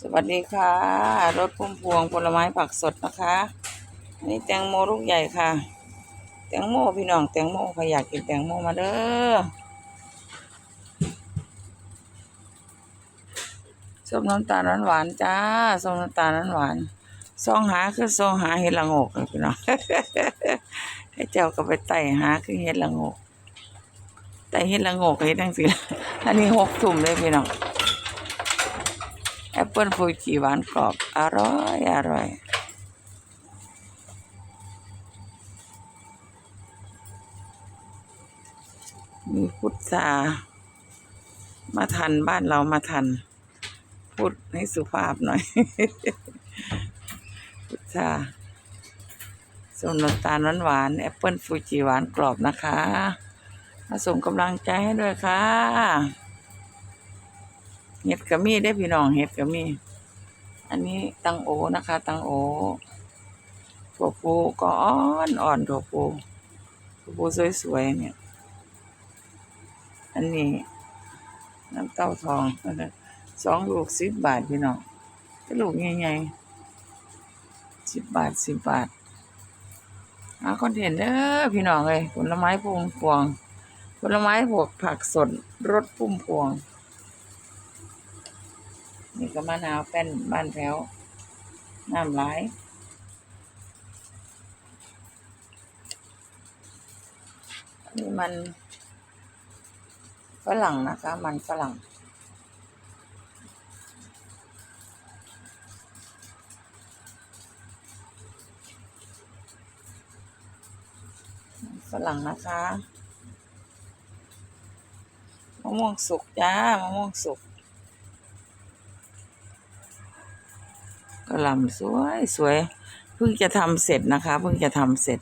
สวัสดีค่ะ รถพุ่มพวงผลไม้ผักสดนะคะอันนี้แตงโมลูกใหญ่ค่ะ แตงโมพี่น้องแตงโมใครอยากกินแตงโมมาเด้อส้มน้ำตาลหวานๆจ้าส้มน้ำตาลหวานซองหาคือซองหาเห็ดละโงกพี่น้องให้เจ้าก็ไปไต่หาคือเห็ดละโงกไต่เห็ดละโงกเห็ดจังสิอันนี้หกถุ่มเลยพี่น้อง แอปเปิลฟูจิหวานกรอบ อร่อย อร่อย มีพุทรามาทันบ้านเรามาทัน พูดให้สุภาพหน่อย พุทราส้มน้ำตาลหวานแอปเปิลฟูจิหวานกรอบนะคะมาส่งกำลังใจให้ด้วยค่ะ เห็ดกะมีได้พี่น้องเห็ดกะมีอันนี้ตังโอนะคะ ตังโอถั่วปูก็อ่อนอ่อนถั่วปูถั่วปูสวยๆเนี่ย อันนี้น้ำเต้าทองสองลูกสิบบาทพี่น้องเป็ลูกใหญ่ๆสิบบาทสิบบาทหาคอนเทนต์เด้พี่น้องเลยผลไม้พุ่มพวงผลไม้พวกผักสดรสพุ่มพวง นี่ก็มะนาวแป้นบ้านแพ้วน้ำไหลายนนี่มันฝรั่งนะคะ มันฝรั่งฝรั่งนะคะมะม่วงสุกจ้ามะม่วงสุก กระลำสวยสวยเพิ่งจะทำเสร็จนะคะเพิ่งจะทำเสร็จ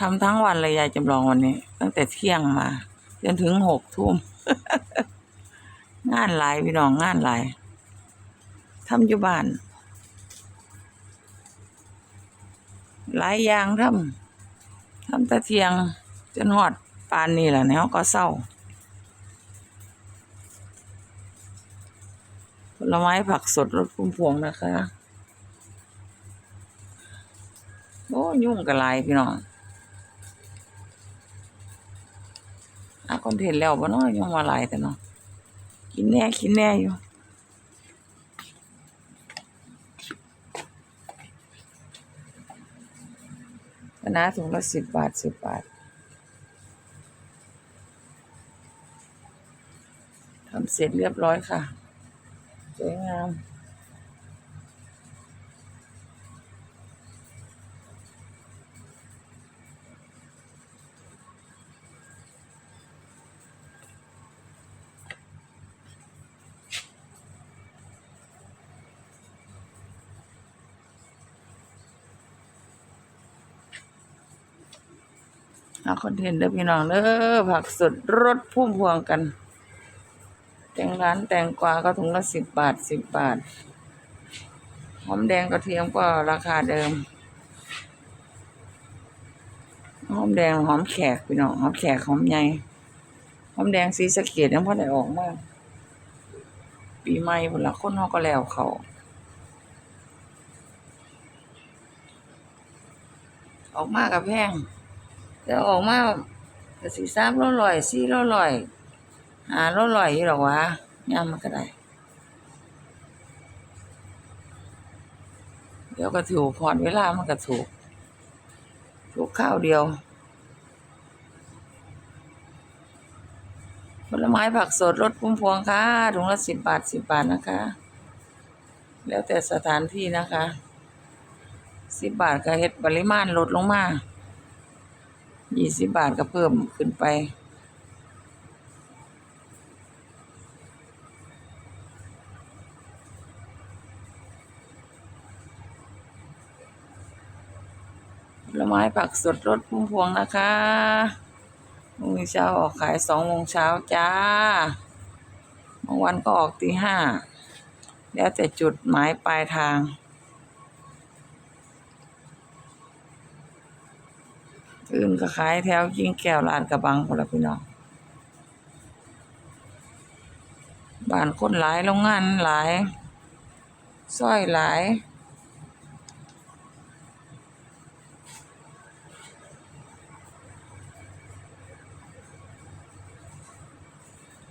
ทำทั้งวันเลยยายจำลองวันนี้ ตั้งแต่เที่ยงมาจนถึงหกทุ่มงานหลายพี่น้องงานหลายทำอยู่บ้านหลายอย่างทำทำต่เทียง จนหอดปานนี้แหละเนี่ยก็เศร้าผลไม้ผักสดรสพุ่มพวงนะคะ โอ้ยุ่งกับลายพี่น้องอาคอนเทนต์แล้วบ่เนาะยุ่งมาหลายแต่เนาะกินแน่กินแน่อยู่คณะถุงละสิบบาทสิบบาททำเสร็จเรียบร้อยค่ะ สวยงาม เอาคอนเทนต์เด้อพี่น้องเด้อผักสดรสพุ่มพวงกัน แตงร้านแตงกวาก็ถุงละสิบบาทสิบบาท หอมแดงกระเทียมก็ราคาเดิม หอมแดงหอมแขกพี่น้องหอมแขกหอมใหญ่หอมแดงสีสะเกดยังพอได้ออกมาก ปีใหม่พุ่นละคนเขาก็แล้วเขาออกมากับแพง แต่ออกมาก็สี่สามร้อยร้อยสี่ร้อยร้อยหาร้อยร้อยอยู่หรอกวะย่ามมันก็ได้ เดี๋ยวก็ถูกพอดเวลามันก็ถูก ถูกข้าวเดียวผลไม้ผักสดรสพุ่มพวงค่ะถุงละสิบบาทสิบบาทนะคะ แล้วแต่สถานที่นะคะสิบบาทก็เฮ็ดปริมาณลดลงมา ยี่สิบบาทก็เพิ่มขึ้นไป ผลไม้ผักสดรสพุ่มพวงนะคะพรุ่งนี้เช้าออกขายสองโมงเช้าจ้า บางวันก็ออกตีห้า แล้วแต่จุดหมายปลายทาง อื่นก็ขายแถวยิงแก้วลานกระบังคนละพี่น้องบ้านคนหลายโรงงานหลายซอยหลาย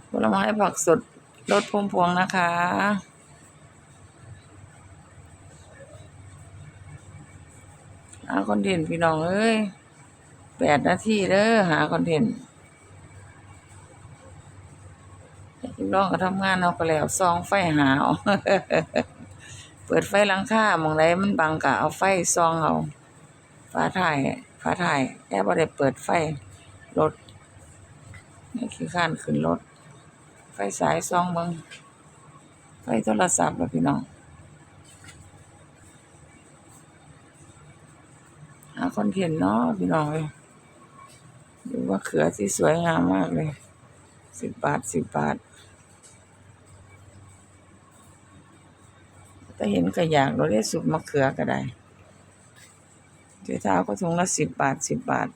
ผลไม้ผักสดรสพุ่มพวงนะคะหาคอนเทนพี่น้องเอ้ย แปดนาทีเด้อหาคอนเทนต์พี่น้องก็ทำงานเอาก็แล้วซองไฟหาเอาเปิดไฟลังค่ามองใดมันบังกะเอาไฟซองเอาฟ้าถ่ายฟ้าถ่ายแอบบ่ได้เปิดไฟรถนี่คือข้านขึ้นรถ ไฟสายซองเบิงไฟโทรศัพท์แบบพี่น้องหาคอนเทนต์เนาะพี่น้องเลย ดูว่าเขือที่สวยงามมากเลยสิบบาทสิบบาทแต่เห็นก็อยากเราได้สุปมะเขือก็ได้เจ้าเท้าก็ถุงละสิบบาทสิบบาท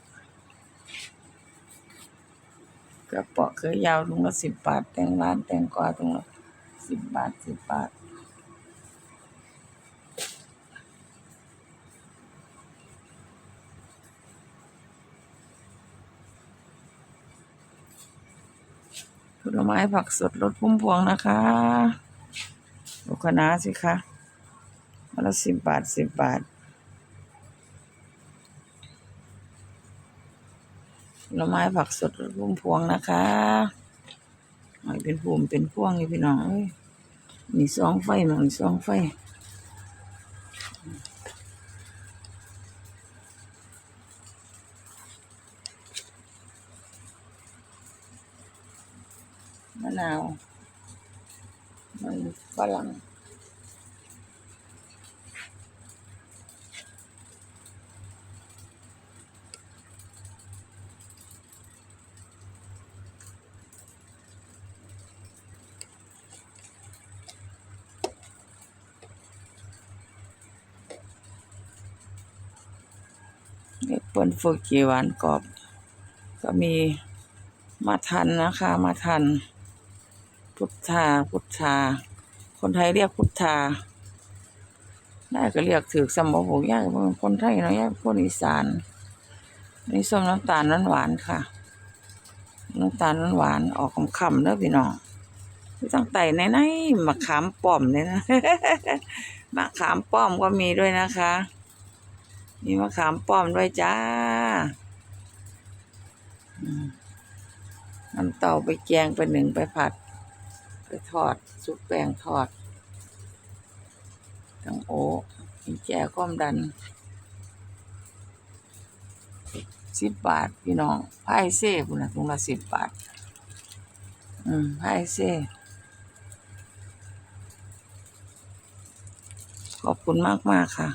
กระเปาะเคยยาวถุงละสิบบาท แตงร้านแตงกวาถุงละสิบบาทสิบบาท ลไม้ผักสดรสพุ่มพวงนะคะลูกคณะสิคะมาละสิบบาทสิบบาทผลไม้ผักสดรสพุ่มพวงนะคะหอยเป็นภูมิเป็นพวงนี่พี่น้องเอ้ยมีซองไฟมั้งมีซองไฟ นาว มันฝรั่งเด็กเปิ้ลฟูกีหวานกรอบ ก็มีมาทันนะคะ มาทัน พุทธาพุทธา คนไทยเรียกพุทธาได้ก็เรียกถือสมบูรณ์ยากคนไทยเนาะยากคนอีสานนี่ส้มน้ำตาลน้ำหวานค่ะ น้ำตาลน้ำหวานออกคำๆเด้อพี่น้องตั้งไต่ในในมะขามป้อมเนี่ยนะมะขามป้อมก็มีด้วยนะคะ มีมะขามป้อมด้วยจ้าน้ำเต่าไปแกงไปหนึ่งไปผัด ทอดซุปแป้งทอดตังโอมีแจความดันสิบบาท พี่น้องไพ่เซ่พุ่นะถุงละสิบบาท อืมไพ่เซ่ขอบคุณมากมากค่ะ